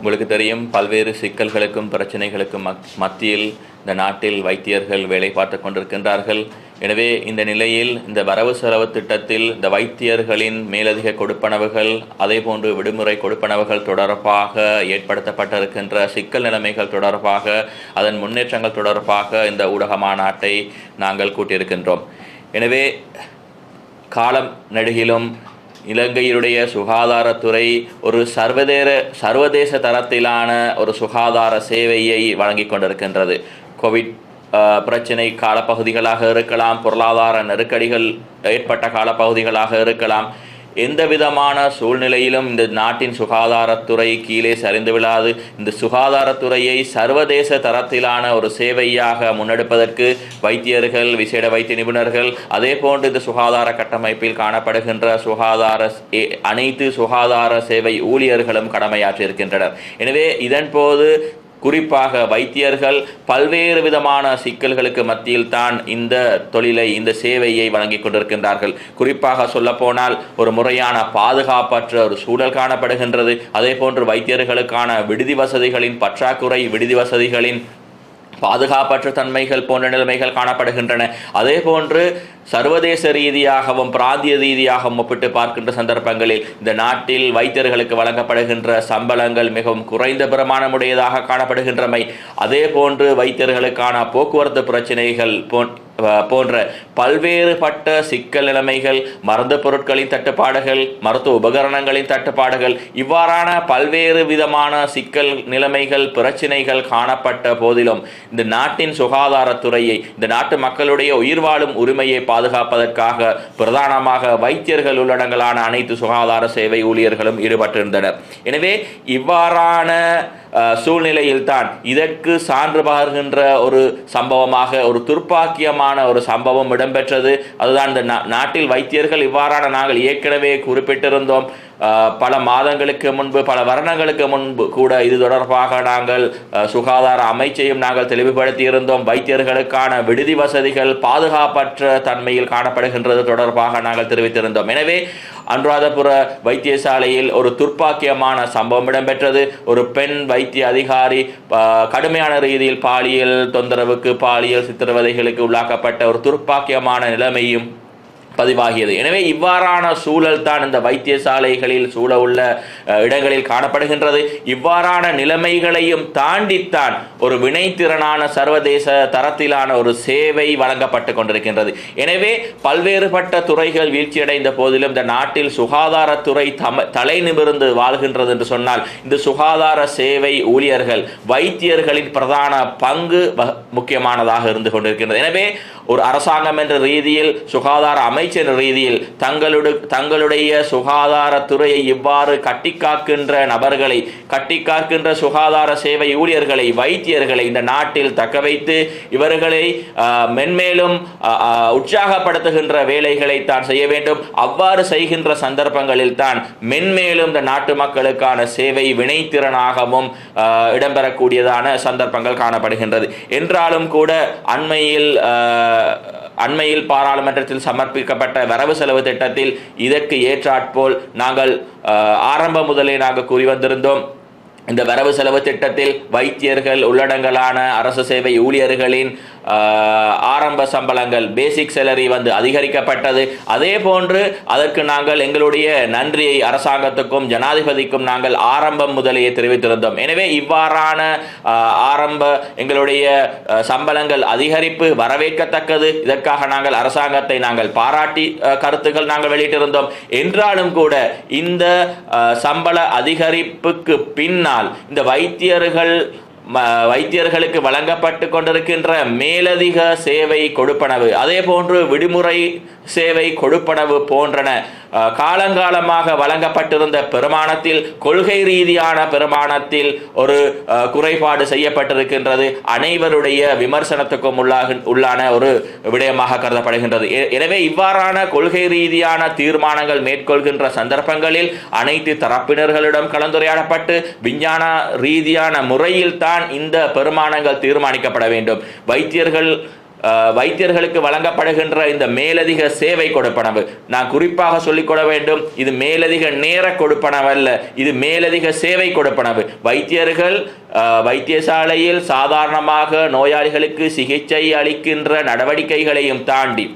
உங்களுக்கு தெரியும் பல்வேறு சிக்கல்களுக்கும் பிரச்சனைகளுக்கும் மத் மத்தியில் இந்த நாட்டில் வைத்தியர்கள் வேலை பார்த்து கொண்டிருக்கின்றார்கள். எனவே இந்த நிலையில் இந்த வரவு செலவு திட்டத்தில் இந்த வைத்தியர்களின் மேலதிக கொடுப்பனவுகள் அதேபோன்று விடுமுறை கொடுப்பனவுகள் தொடர்பாக ஏற்படுத்தப்பட்டிருக்கின்ற சிக்கல் நிலைமைகள் தொடர்பாக அதன் முன்னேற்றங்கள் தொடர்பாக இந்த ஊடக மாநாட்டை நாங்கள் கூட்டியிருக்கின்றோம். எனவே காலம் நெடுகிலும் இலங்கையினுடைய சுகாதாரத்துறை ஒரு சர்வதேர சர்வதேச தரத்திலான ஒரு சுகாதார சேவையை வழங்கி கொண்டிருக்கின்றது. கோவிட் பிரச்சனை காலப்பகுதிகளாக இருக்கலாம் பொருளாதார நெருக்கடிகள் ஏற்பட்ட காலப்பகுதிகளாக இருக்கலாம். எந்த விதமான சூழ்நிலையிலும் இந்த நாட்டின் சுகாதாரத்துறை கீழே சரிந்து விழாது. இந்த சுகாதாரத்துறையை சர்வதேச தரத்திலான ஒரு சேவையாக முன்னெடுப்பதற்கு வைத்தியர்கள் விசேட வைத்திய நிபுணர்கள் அதே போன்று இந்த சுகாதார கட்டமைப்பில் காணப்படுகின்ற சுகாதார அனைத்து சுகாதார சேவை ஊழியர்களும் கடமையாற்றியிருக்கின்றனர். எனவே இதன் போது குறிப்பாக வைத்தியர்கள் பல்வேறு விதமான சிக்கல்களுக்கு மத்தியில் தான் இந்த தொழிலை இந்த சேவையை வழங்கி கொண்டிருக்கின்றார்கள். குறிப்பாக சொல்லப்போனால் ஒரு முறையான பாதுகாப்பற்ற ஒரு சூழல் காணப்படுகின்றது. அதே போன்று வைத்தியர்களுக்கான விடுதி வசதிகளின் பற்றாக்குறை விடுதி வசதிகளின் பாதுகாப்பற்ற தன்மைகள் போன்ற நிலைமைகள் காணப்படுகின்றன. அதே போன்று சர்வதேச ரீதியாகவும் பிராந்திய ரீதியாகவும் ஒப்பிட்டு பார்க்கின்ற சந்தர்ப்பங்களில் இந்த நாட்டில் வைத்தியர்களுக்கு வழங்கப்படுகின்ற சம்பளங்கள் மிகவும் குறைந்த பிரமாணமுடையதாக காணப்படுகின்றமை. அதே போன்று வைத்தியர்களுக்கான போக்குவரத்து பிரச்சனைகள் போன் போன்ற பல்வேறுபட்ட சிக்கல் நிலைமைகள் மருந்து பொருட்களின் தட்டுப்பாடுகள் மருத்துவ உபகரணங்களின் தட்டுப்பாடுகள் இவ்வாறான பல்வேறு விதமான சிக்கல் நிலைமைகள் பிரச்சினைகள் காணப்பட்ட போதிலும் இந்த நாட்டின் சுகாதாரத்துறையை இந்த நாட்டு மக்களுடைய உயிர் வாழும் உரிமையை பாதுகாப்பதற்காக பிரதானமாக வைத்தியர்கள் உள்ளடங்கலான அனைத்து சுகாதார சேவை ஊழியர்களும் ஈடுபட்டிருந்தனர். எனவே இவ்வாறான சூழ்நிலையில்தான் இதற்கு சான்று பகர்கின்ற ஒரு சம்பவமாக ஒரு துர்ப்பாக்கியமான ஒரு சம்பவம் இடம்பெற்றது. அதுதான் இந்த நாட்டில் வைத்தியர்கள் இவ்வாறான நாங்கள் ஏற்கனவே குறிப்பிட்டிருந்தோம். பல மாதங்களுக்கு முன்பு பல வருடங்களுக்கு முன்பு கூட இது தொடர்பாக நாங்கள் சுகாதார அமைச்சையும் நாங்கள் தெளிவுபடுத்தி இருந்தோம் வைத்தியர்களுக்கான விடுதி வசதிகள் பாதுகாப்பற்ற தன்மையில் காணப்படுகின்றது தொடர்பாக நாங்கள் தெரிவித்திருந்தோம். எனவே அனுராதபுர வைத்தியசாலையில் ஒரு துர்ப்பாக்கியமான சம்பவம் இடம்பெற்றது. ஒரு பெண் வைத்திய அதிகாரி கடுமையான ரீதியில் பாலியல் தொந்தரவுக்கு பாலியல் சித்திரவதைகளுக்கு உள்ளாக்கப்பட்ட ஒரு துர்ப்பாக்கியமான நிலைமையும் பதிவாகியது. எனவே இவ்வாறான சூழல் தான் இந்த வைத்தியசாலைகளில் சூழ உள்ள இடங்களில் காணப்படுகின்றது. இவ்வாறான நிலைமைகளையும் தாண்டித்தான் ஒரு வினைத்திறனான சர்வதேச தரத்திலான ஒரு சேவை வழங்கப்பட்டு கொண்டிருக்கின்றது. எனவே பல்வேறுபட்ட துறைகள் வீழ்ச்சியடைந்த போதிலும் இந்த நாட்டில் சுகாதாரத்துறை தம தலை நிமிர்ந்து வாழ்கின்றது என்று சொன்னால் இந்த சுகாதார சேவை ஊழியர்கள் வைத்தியர்களின் பிரதான பங்கு வ- முக்கியமானதாக இருந்து கொண்டிருக்கின்றது. எனவே ஒரு அரசாங்கம் என்ற ரீதியில் சுகாதார அமைச்சர் ரீதியில் தங்களுடைய தங்களுடைய சுகாதாரத்துறையை இவ்வாறு கட்டிக்காக்கின்ற நபர்களை கட்டிக்காக்கின்ற சுகாதார சேவை ஊழியர்களை வைத்தியர்களை இந்த நாட்டில் தக்க வைத்து இவர்களை மென்மேலும் உற்சாகப்படுத்துகின்ற வேலைகளை தான் செய்ய வேண்டும். அவ்வாறு செய்கின்ற சந்தர்ப்பங்களில் தான் மென்மேலும் இந்த நாட்டு மக்களுக்கான சேவை வினைத்திறனாகவும் இடம்பெறக்கூடியதான சந்தர்ப்பங்கள் காணப்படுகின்றது. என்றாலும் கூட அண்மையில் அண்மையில் பாராளுமன்றத்தில் சமர்ப்பிக்கப்பட்ட வரவு செலவு திட்டத்தில் இதற்கு ஏற்றாற்போல் நாங்கள் ஆஹ், ஆரம்ப முதலே நாங்கள் கூறி வந்திருந்தோம். இந்த வரவு செலவு திட்டத்தில் வைத்தியர்கள் உள்ளடங்கலான அரசு சேவை ஊழியர்களின் ஆரம்ப சம்பளங்கள் பேசிக் சேலரி வந்து அதிகரிக்கப்பட்டது. அதே போன்று அதற்கு நாங்கள் எங்களுடைய நன்றியை அரசாங்கத்துக்கும் ஜனாதிபதிக்கும் நாங்கள் ஆரம்பம் முதலேயே தெரிவித்திருந்தோம். எனவே இவ்வாறான ஆரம்ப எங்களுடைய சம்பளங்கள் அதிகரிப்பு வரவேற்கத்தக்கது. இதற்காக நாங்கள் அரசாங்கத்தை நாங்கள் பாராட்டி கருத்துக்கள் நாங்கள் வெளியிட்டிருந்தோம். என்றாலும் கூட இந்த சம்பள அதிகரிப்புக்கு பின்னால் இந்த வைத்தியர்கள் வைத்தியர்களுக்கு வழங்கப்பட்டு கொண்டிருக்கின்ற மேலதிக சேவை கொடுப்பனவு. அதே போன்று விடுமுறை சேவை கொடுப்பனவு போன்றன. காலங்காலமாக வழங்கப்பட்டிருந்த பெருமானத்தில் கொள்கை ரீதியான பெருமானத்தில் ஒரு குறைபாடு செய்யப்பட்டிருக்கின்றது. அனைவருடைய விமர்சனத்துக்கும் உள்ளாக உள்ளான ஒரு விடயமாக கருதப்படுகின்றது. எனவே இவ்வாறான கொள்கை ரீதியான தீர்மானங்கள் மேற்கொள்கின்ற சந்தர்ப்பங்களில் அனைத்து தரப்பினர்களிடம் கலந்துரையாடப்பட்டு விஞ்ஞான ரீதியான முறையில் தான் இந்த பெருமானங்கள் தீர்மானிக்கப்பட வேண்டும். வைத்தியர்கள் வைத்தியர்களுக்கு வழங்கப்படுகின்ற இந்த மேலதிக சேவை கொடுப்பனவு. நான் குறிப்பாக சொல்லிக்கொள்ள வேண்டும் இது மேலதிக நேர கொடுப்பனவு அல்ல இது மேலதிக சேவை கொடுப்பனவு. வைத்தியர்கள் வைத்தியசாலையில் சாதாரணமாக நோயாளிகளுக்கு சிகிச்சை அளிக்கின்ற நடவடிக்கைகளையும் தாண்டி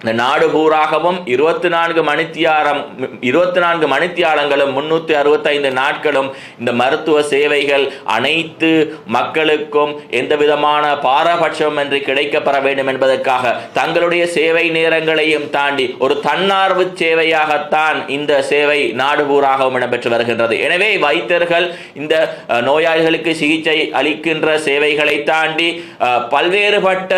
நாடு பூராகவும் இருபத்தி நான்கு மணித்தியாரம் இருபத்தி நான்கு மணித்தியாலங்களும் முன்னூற்றி அறுபத்தைந்து நாட்களும் இந்த மருத்துவ சேவைகள் அனைத்து மக்களுக்கும் எந்த விதமான பாரபட்சம் என்று கிடைக்கப்பெற வேண்டும் என்பதற்காக தங்களுடைய சேவை நேரங்களையும் தாண்டி ஒரு தன்னார்வ சேவையாகத்தான் இந்த சேவை நாடு பூராகவும் இடம்பெற்று வருகின்றது. எனவே வைத்தியர்கள் இந்த நோயாளிகளுக்கு சிகிச்சை அளிக்கின்ற சேவைகளை தாண்டி அஹ், பல்வேறுபட்ட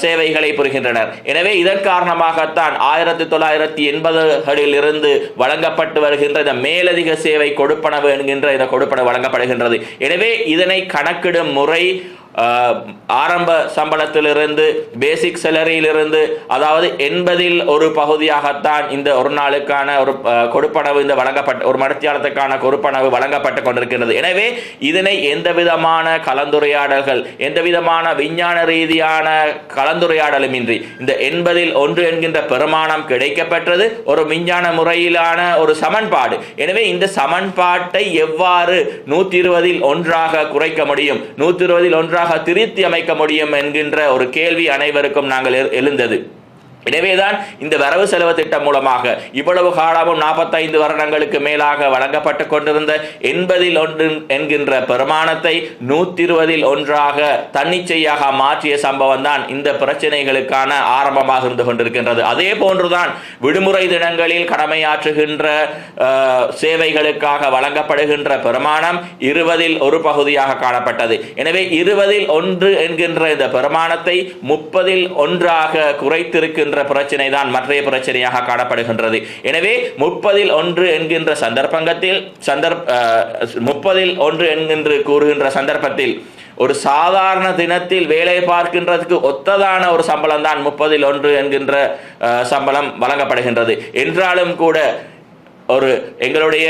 சேவைகளை புரிகின்றனர். எனவே இதன் காரணமாகத்தான் ஆயிரத்தி தொள்ளாயிரத்தி எண்பதுகளில் இருந்து வழங்கப்பட்டு வருகின்ற இந்த மேலதிக சேவை கொடுப்பனவு என்கின்ற இந்த கொடுப்பனவு வழங்கப்படுகின்றது. எனவே இதனை கணக்கிடும் முறை ஆரம்ப சம்பளத்திலிருந்து பேசிக் சேலரியிலிருந்து அதாவது எண்பதில் ஒரு பகுதியாகத்தான் இந்த ஒரு நாளுக்கான ஒரு கொடுப்பனவு இந்த வழங்கப்பட்ட ஒரு மடத்தியாலத்துக்கான கொடுப்பனவு வழங்கப்பட்டு கொண்டிருக்கின்றது. எனவே இதனை எந்த விதமான கலந்துரையாடல்கள் எந்த விதமான விஞ்ஞான ரீதியான கலந்துரையாடலும் இன்றி இந்த எண்பதில் ஒன்று என்கின்ற பெருமானம் கிடைக்கப்பெற்றது ஒரு விஞ்ஞான முறையிலான ஒரு சமன்பாடு. எனவே இந்த சமன்பாட்டை எவ்வாறு நூத்தி இருபதில் ஒன்றாக குறைக்க முடியும்? நூத்தி இருபதில் ஒன்றாக திருத்தி அமைக்க முடியும் என்கின்ற ஒரு கேள்வி அனைவருக்கும் நாங்கள் எழுந்தது. எனவேதான் இந்த வரவு செலவு திட்டம் மூலமாக இவ்வளவு காலமும் நாற்பத்தைந்து வருடங்களுக்கு மேலாக வழங்கப்பட்டு கொண்டிருந்த எண்பதில் ஒன்று என்கின்ற பெருமானத்தை நூத்தி இருபதில் ஒன்றாக தன்னிச்சையாக மாற்றிய சம்பவம் தான் இந்த பிரச்சனைகளுக்கான ஆரம்பமாக இருந்து கொண்டிருக்கின்றது. அதே போன்றுதான் விடுமுறை தினங்களில் கடமையாற்றுகின்ற அஹ், சேவைகளுக்காக வழங்கப்படுகின்ற பெருமானம் இருபதில் ஒரு பகுதியாக காணப்பட்டது. எனவே இருபதில் ஒன்று என்கின்ற இந்த பெருமானத்தை முப்பதில் ஒன்றாக குறைத்திருக்கின்ற பிரச்சனை தான் மற்றைய பிரச்சனையாக காணப்படுகின்றது. எனவே முப்பதில் ஒன்று என்கின்ற சந்தர்ப்பங்கத்தில் சந்தர்ப்ப முப்பதில் ஒன்று என்கின்ற கூறுகின்ற சந்தர்ப்பத்தில் ஒரு சாதாரண தினத்தில் வேலை பார்க்கின்றதுக்கு ஒத்ததான ஒரு சம்பளம் தான் முப்பதில் ஒன்று என்கின்ற சம்பளம் வழங்கப்படுகின்றது. என்றாலும் கூட ஒரு எங்களுடைய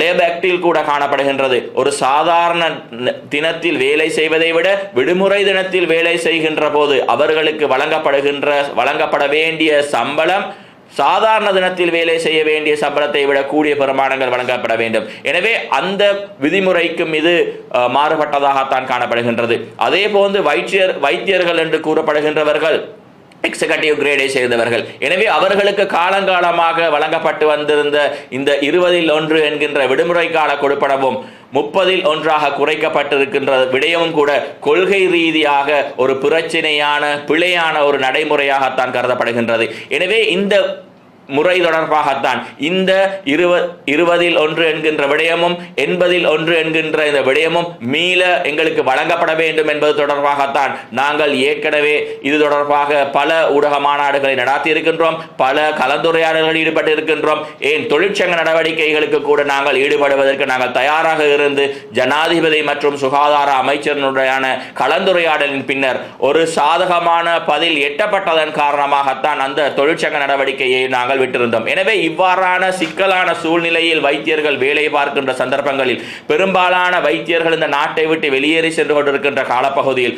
லேப் ஆக்டில் கூட காணப்படுகின்றது. ஒரு சாதாரண தினத்தில் வேலை செய்வதை விட விடுமுறை தினத்தில் வேலை செய்கின்ற போது அவர்களுக்கு வழங்கப்படுகின்ற வழங்கப்பட வேண்டிய சம்பளம் சாதாரண தினத்தில் வேலை செய்ய வேண்டிய சம்பளத்தை விட கூடிய பெருமானங்கள் வழங்கப்பட வேண்டும். எனவே அந்த விதிமுறைக்கும் இது மாறுபட்டதாகத்தான் காணப்படுகின்றது. அதே போன்று வைத்தியர் வைத்தியர்கள் என்று கூறப்படுகின்றவர்கள் எக்ஸிகட்டிவ் கிரேடை சேர்ந்தவர்கள். எனவே அவர்களுக்கு காலங்காலமாக வழங்கப்பட்டு வந்திருந்த இந்த இருபதில் ஒன்று என்கின்ற விடுமுறை கால கொடுப்பனவும் முப்பதில் ஒன்றாக குறைக்கப்பட்டிருக்கின்ற விடயமும் கூட கொள்கை ரீதியாக ஒரு பிரச்சனையான பிழையான ஒரு நடைமுறையாகத்தான் கருதப்படுகின்றது. எனவே இந்த முறை தொடர்பாகத்தான். இந்த இருவ இருபதில் ஒன்று என்கின்ற விடயமும் எண்பதில் ஒன்று என்கின்ற இந்த விடயமும் மீள எங்களுக்கு வழங்கப்பட வேண்டும் என்பது தொடர்பாகத்தான் நாங்கள் ஏற்கனவே இது தொடர்பாக பல ஊடக மாநாடுகளை நடத்தி இருக்கின்றோம் பல கலந்துரையாடல்களில் ஈடுபட்டு இருக்கின்றோம் ஏன் தொழிற்சங்க நடவடிக்கைகளுக்கு கூட நாங்கள் ஈடுபடுவதற்கு நாங்கள் தயாராக இருந்து ஜனாதிபதி மற்றும் சுகாதார அமைச்சரினுடையான கலந்துரையாடலின் பின்னர் ஒரு சாதகமான பதில் எட்டப்பட்டதன் காரணமாகத்தான் அந்த தொழிற்சங்க நடவடிக்கையை நாங்கள் விட்டிருந்தோம். எனவே இவ்வாறான சிக்கலான சூழ்நிலையில் வைத்தியர்கள் வேலை பார்க்கின்ற சந்தர்ப்பங்களில் பெரும்பாலான வைத்தியர்கள் இந்த நாட்டை விட்டு வெளியேறி சென்று கொண்டிருக்கின்ற காலப்பகுதியில்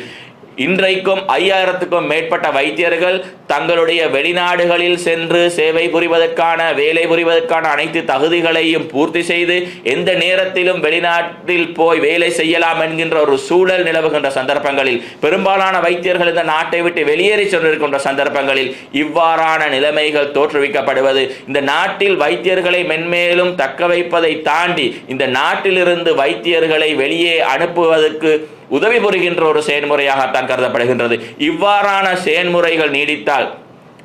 இன்றைக்கும் ஐயாயிரத்துக்கும் மேற்பட்ட வைத்தியர்கள் தங்களுடைய வெளிநாடுகளில் சென்று சேவை புரிவதற்கான வேலை புரிவதற்கான அனைத்து தகுதிகளையும் பூர்த்தி செய்து எந்த நேரத்திலும் வெளிநாட்டில் போய் வேலை செய்யலாம் என்கின்ற ஒரு சூழல் நிலவுகின்ற சந்தர்ப்பங்களில் பெரும்பாலான வைத்தியர்கள் இந்த நாட்டை விட்டு வெளியேறி சென்றிருக்கின்ற சந்தர்ப்பங்களில் இவ்வாறான நிலைமைகள் தோற்றுவிக்கப்படுவது. இந்த நாட்டில் வைத்தியர்களை மென்மேலும் தக்க வைப்பதை தாண்டி இந்த நாட்டிலிருந்து வைத்தியர்களை வெளியே அனுப்புவதற்கு உதவி புரிகின்ற ஒரு செயல்முறையாகத்தான் கருதப்படுகின்றது. இவ்வாறான செயல்முறைகள் நீடித்தால்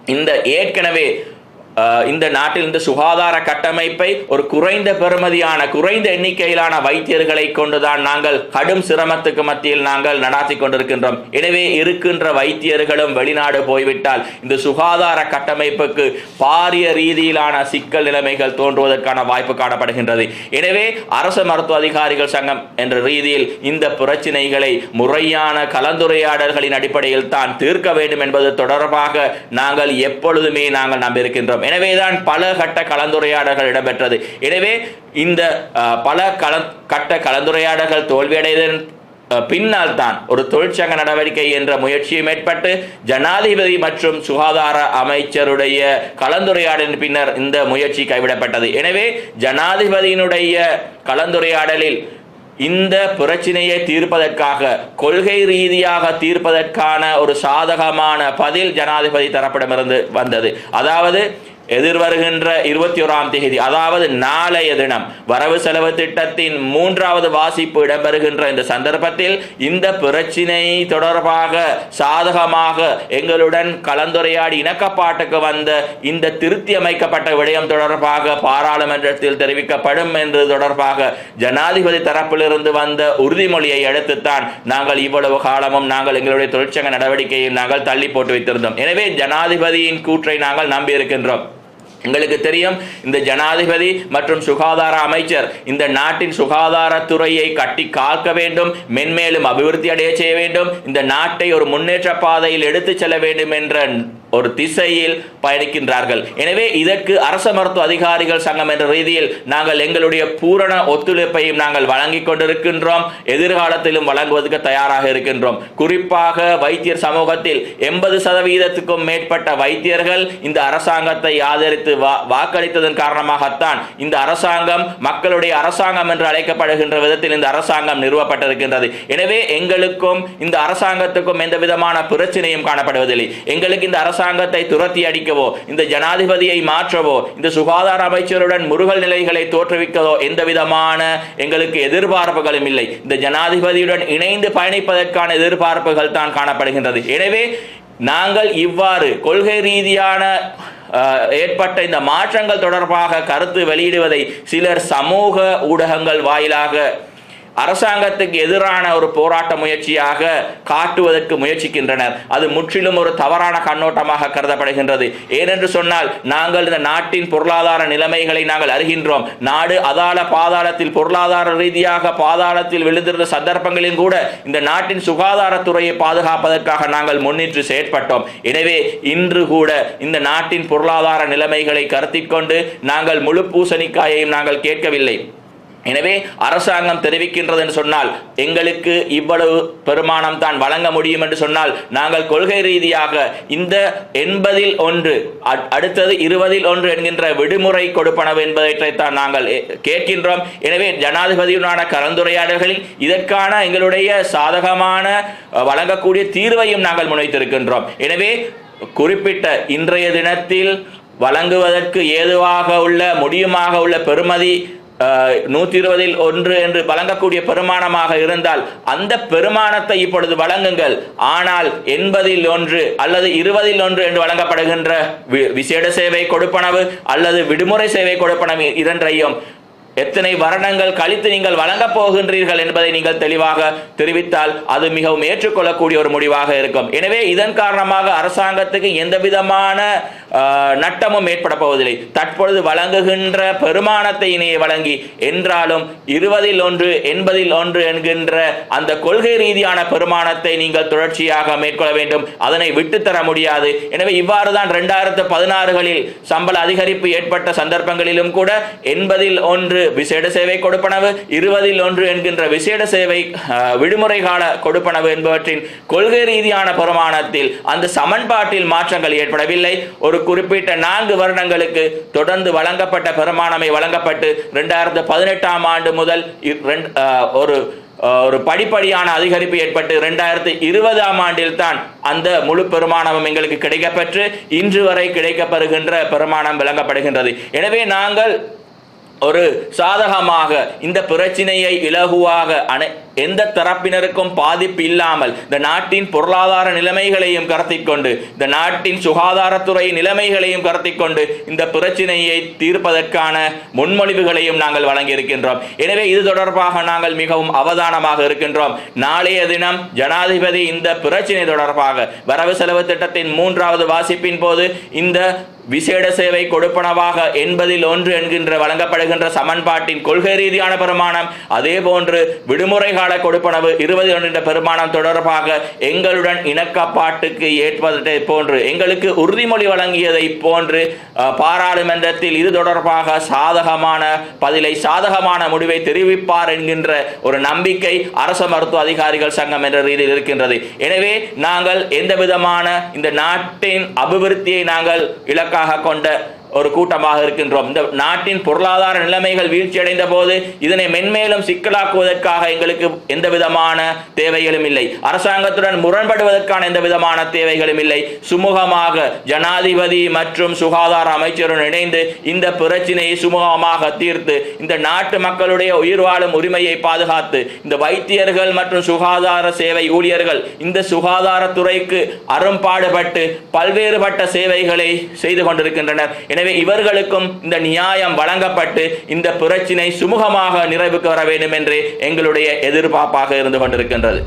இந்த ஏற்கனவே இந்த நாட்டில் இந்த சுகாதார கட்டமைப்பை ஒரு குறைந்த பெறுமதியான குறைந்த எண்ணிக்கையிலான வைத்தியர்களை கொண்டுதான் நாங்கள் கடும் சிரமத்துக்கு மத்தியில் நாங்கள் நடாத்தி கொண்டிருக்கின்றோம். எனவே இருக்கின்ற வைத்தியர்களும் வெளிநாடு போய்விட்டால் இந்த சுகாதார கட்டமைப்புக்கு பாரிய ரீதியிலான சிக்கல் நிலைமைகள் தோன்றுவதற்கான வாய்ப்பு காணப்படுகின்றது. எனவே அரசு மருத்துவ அதிகாரிகள் சங்கம் என்ற ரீதியில் இந்த பிரச்சினைகளை முறையான கலந்துரையாடல்களின் அடிப்படையில் தான் தீர்க்க வேண்டும் என்பது தொடர்பாக நாங்கள் எப்பொழுதுமே நாங்கள் நம்பியிருக்கின்றோம். எனவேதான் பல கட்ட கலந்துரையாடல்கள் இடம்பெற்றது. எனவே இந்த பல கல கட்ட கலந்துரையாடல்கள் தோல்வியடைதன் பின்னால் தான் ஒரு தொழிற்சங்க நடவடிக்கை என்ற முயற்சியும் ஏற்பட்டு ஜனாதிபதி மற்றும் சுகாதார அமைச்சருடைய கலந்துரையாடலின் பின்னர் இந்த முயற்சி கைவிடப்பட்டது. எனவே ஜனாதிபதியினுடைய கலந்துரையாடலில் இந்த பிரச்சனையை தீர்ப்பதற்காக கொள்கை ரீதியாக தீர்ப்பதற்கான ஒரு சாதகமான பதில் ஜனாதிபதி தரப்பிடமிருந்து வந்தது. அதாவது எதிர்வருகின்ற இருபத்தி ஓராம் தேதி அதாவது நாளைய தினம் வரவு செலவு திட்டத்தின் மூன்றாவது வாசிப்பு இடம்பெறுகின்ற இந்த சந்தர்ப்பத்தில் இந்த பிரச்சினை தொடர்பாக சாதகமாக எங்களுடன் கலந்துரையாடி இணக்கப்பாட்டுக்கு வந்த இந்த திருத்தி அமைக்கப்பட்ட விடயம் தொடர்பாக பாராளுமன்றத்தில் தெரிவிக்கப்படும் என்று தொடர்பாக ஜனாதிபதி தரப்பிலிருந்து வந்த உறுதிமொழியை அடுத்துத்தான் நாங்கள் இவ்வளவு காலமும் நாங்கள் எங்களுடைய தொழிற்சங்க நடவடிக்கையை நாங்கள் தள்ளி போட்டு வைத்திருந்தோம். எனவே ஜனாதிபதியின் கூற்றை நாங்கள் நம்பியிருக்கின்றோம். எங்களுக்கு தெரியும் இந்த ஜனாதிபதி மற்றும் சுகாதார அமைச்சர் இந்த நாட்டின் சுகாதாரத்துறையை கட்டி காக்க வேண்டும் மென்மேலும் அபிவிருத்தி அடைய செய்ய வேண்டும் இந்த நாட்டை ஒரு முன்னேற்ற பாதையில் எடுத்துச் செல்ல வேண்டும் என்ற ஒரு திசையில் பயணிக்கின்றார்கள். எனவே இதற்கு அரச மருத்துவ அதிகாரிகள் சங்கம் என்ற ரீதியில் நாங்கள் எங்களுடைய பூரண ஒத்துழைப்பையும் நாங்கள் வழங்கிக் கொண்டிருக்கின்றோம். எதிர்காலத்திலும் வழங்குவதற்கு தயாராக இருக்கின்றோம். குறிப்பாக வைத்தியர் சமூகத்தில் எண்பது சதவீதத்துக்கும் மேற்பட்ட வைத்தியர்கள் இந்த அரசாங்கத்தை ஆதரித்து வா- வாக்களித்ததன் காரணமாகத்தான் இந்த அரசாங்கம் மக்களுடைய அரசாங்கம் என்று அழைக்கப்படுகின்ற விதத்தில் இந்த அரசாங்கம் நிறுவப்பட்டிருக்கின்றது. எனவே எங்களுக்கும் இந்த அரசாங்கத்துக்கும் எந்த விதமான பிரச்சனையும் காணப்படுவதில்லை. எங்களுக்கு இந்த அரசாங்கத்தை துரத்தி அடிக்கவோ இந்த ஜனாதிபதியை மாற்றவோ இந்த சுகாதார அமைச்சருடன் முருகல் நிலைகளை தோற்றுவிக்கவோ எந்த விதமான எங்களுக்கு எதிர்பார்ப்புகளும் இல்லை. இந்த ஜனாதிபதியுடன் இணைந்து பயணிப்பதற்கான எதிர்பார்ப்புகள் தான் காணப்படுகின்றது. எனவே நாங்கள் இவ்வாறு கொள்கை ரீதியான ஏற்பட்ட இந்த மாற்றங்கள் தொடர்பாக கருத்து வெளியிடுவதை சிலர் சமூக ஊடகங்கள் வாயிலாக அரசாங்கத்துக்கு எதிரான ஒரு போராட்ட முயற்சியாக காட்டுவதற்கு முயற்சிக்கின்றனர். அது முற்றிலும் ஒரு தவறான கண்ணோட்டமாக கருதப்படுகின்றது. ஏனென்று சொன்னால் நாங்கள் இந்த நாட்டின் பொருளாதார நிலைமைகளை நாங்கள் அறிகின்றோம். நாடு அதால பாதாளத்தில் பொருளாதார ரீதியாக பாதாளத்தில் விழுந்திருந்த சந்தர்ப்பங்களில் கூட இந்த நாட்டின் சுகாதாரத்துறையை பாதுகாப்பதற்காக நாங்கள் முன்னின்று செயற்பட்டோம். எனவே இன்று கூட இந்த நாட்டின் பொருளாதார நிலைமைகளை கருத்திக் கொண்டு நாங்கள் முழு பூசணிக்காயையும் நாங்கள் கேட்கவில்லை. எனவே அரசாங்கம் தெரிவிக்கின்றது என்று சொன்னால் எங்களுக்கு இவ்வளவு பெருமானம் தான் வழங்க முடியும் என்று சொன்னால் நாங்கள் கொள்கை ரீதியாக இந்த எண்பதில் ஒன்று அடுத்தது இருபதில் ஒன்று என்கின்ற விடுமுறை கொடுப்பனவு என்பதைத்தான் நாங்கள் கேட்கின்றோம். எனவே ஜனாதிபதியுடனான கலந்துரையாடல்களில் இதற்கான எங்களுடைய சாதகமான வழங்கக்கூடிய தீர்வையும் நாங்கள் முன்வைத்திருக்கின்றோம். எனவே குறிப்பிட்ட இன்றைய தினத்தில் வழங்குவதற்கு ஏதுவாக உள்ள முடியுமாக உள்ள பெறுமதி நூத்தி இருபதில் ஒன்று என்று வழங்கக்கூடிய பெருமானமாக இருந்தால் அந்த பெருமானத்தை இப்பொழுது வழங்குங்கள். ஆனால் எண்பதில் ஒன்று அல்லது இருபதில் ஒன்று என்று வழங்கப்படுகின்ற வி- விசேட சேவை கொடுப்பனவு அல்லது விடுமுறை சேவை கொடுப்பனவு இரண்டையும் எத்தனை வருடங்கள் கழித்து நீங்கள் வழங்கப் போகின்றீர்கள் என்பதை நீங்கள் தெளிவாக தெரிவித்தால் அது மிகவும் ஏற்றுக்கொள்ளக்கூடிய ஒரு முடிவாக இருக்கும். எனவே இதன் காரணமாக அரசாங்கத்துக்கு எந்த விதமான நட்டமும் ஏற்பட போவதில்லை. தற்பொழுது வழங்குகின்ற பெருமானத்தை இணைய வழங்கி என்றாலும் இருபதில் ஒன்று எண்பதில் ஒன்று என்கின்ற அந்த கொள்கை ரீதியான பெருமானத்தை நீங்கள் தொடர்ச்சியாக மேற்கொள்ள வேண்டும். அதனை விட்டுத்தர முடியாது. எனவே இவ்வாறு தான் ரெண்டாயிரத்து பதினாறுகளில் சம்பள அதிகரிப்பு ஏற்பட்ட சந்தர்ப்பங்களிலும் கூட எண்பதில் ஒன்று விசேட சேவை கொடுப்பனவு இருபதில் ஒன்று என்கின்ற விசேட சேவை விடுமுறை கால கொடுப்பனவு என்பவற்றின் கொள்கை ரீதியான பிரமாணத்தில் அந்த சமன்பாட்டில் மாற்றங்கள் ஏற்படவில்லை. ஒரு குறிப்பிட்ட நான்கு வருடங்களுக்கு தொடர்ந்து வழங்கப்பட்ட பெருமானமை வழங்கப்பட்டு ரெண்டாயிரத்து பதினெட்டாம் ஆண்டு முதல் இ- ஒரு ஒரு படிப்படியான அதிகரிப்பு ஏற்பட்டு ரெண்டாயிரத்தி இருபதாம் ஆண்டில் தான் அந்த முழு பெருமானமும் எங்களுக்கு கிடைக்கப்பெற்று இன்று வரை கிடைக்கப்பெறுகின்ற பெருமானம் விளங்கப்படுகின்றது. எனவே நாங்கள் ஒரு சாதகமாக இந்த பிரச்சினையை இலகுவாக அணை எந்த தரப்பினருக்கும் பாதிப்பு இல்லாமல் இந்த நாட்டின் பொருளாதார நிலைமைகளையும் கருத்தில் கொண்டு இந்த நாட்டின் சுகாதாரத்துறை நிலைமைகளையும் கருத்தில் கொண்டு இந்த பிரச்சினையை தீர்ப்பதற்கான முன்மொழிவுகளையும் நாங்கள் வழங்கியிருக்கின்றோம். எனவே இது தொடர்பாக நாங்கள் மிகவும் அவதானமாக இருக்கின்றோம். நாளைய தினம் ஜனாதிபதி இந்த பிரச்சினை தொடர்பாக வரவு செலவு திட்டத்தின் மூன்றாவது வாசிப்பின் போது இந்த விசேட சேவை கொடுப்பனவாக எண்பதில் ஒன்று என்கின்ற வழங்கப்படுகின்ற சமன்பாட்டின் கொள்கை ரீதியான பிரமாணம் அதே போன்று விடுமுறை கால அடையாள கொடுப்பனவு இருபது என்ற பெருமானம் தொடர்பாக எங்களுடன் இணக்கப்பாட்டுக்கு ஏற்பதை போன்று எங்களுக்கு உறுதிமொழி வழங்கியதை போன்று பாராளுமன்றத்தில் இது தொடர்பாக சாதகமான பதிலை சாதகமான முடிவை தெரிவிப்பார் என்கின்ற ஒரு நம்பிக்கை அரச மருத்துவ அதிகாரிகள் சங்கம் என்ற ரீதியில் இருக்கின்றது. எனவே நாங்கள் எந்த விதமான இந்த நாட்டின் அபிவிருத்தியை நாங்கள் இலக்காக கொண்ட ஒரு கூட்டமாக இருக்கின்றோம். இந்த நாட்டின் பொருளாதார நிலைமைகள் வீழ்ச்சியடைந்த போது இதனை மென்மேலும் சிக்கலாக்குவதற்காக எங்களுக்கு எந்த விதமான தேவைகளும் இல்லை. அரசாங்கத்துடன் முரண்படுவதற்கான எந்த விதமான தேவைகளும் இல்லை. சுமூகமாக ஜனாதிபதி மற்றும் சுகாதார அமைச்சருடன் இணைந்து இந்த பிரச்சினையை சுமூகமாக தீர்த்து இந்த நாட்டு மக்களுடைய உயிர் வாழும் உரிமையை பாதுகாத்து இந்த வைத்தியர்கள் மற்றும் சுகாதார சேவை ஊழியர்கள் இந்த சுகாதாரத்துறைக்கு அரும்பாடுபட்டு பல்வேறுபட்ட சேவைகளை செய்து கொண்டிருக்கின்றனர். எனவே இவர்களுக்கும் இந்த நியாயம் வழங்கப்பட்டு இந்த பிரச்சினை சுமூகமாக நிறைவுக்கு வர வேண்டும் என்று எங்களுடைய எதிர்பார்ப்பாக இருந்து கொண்டிருக்கின்றது.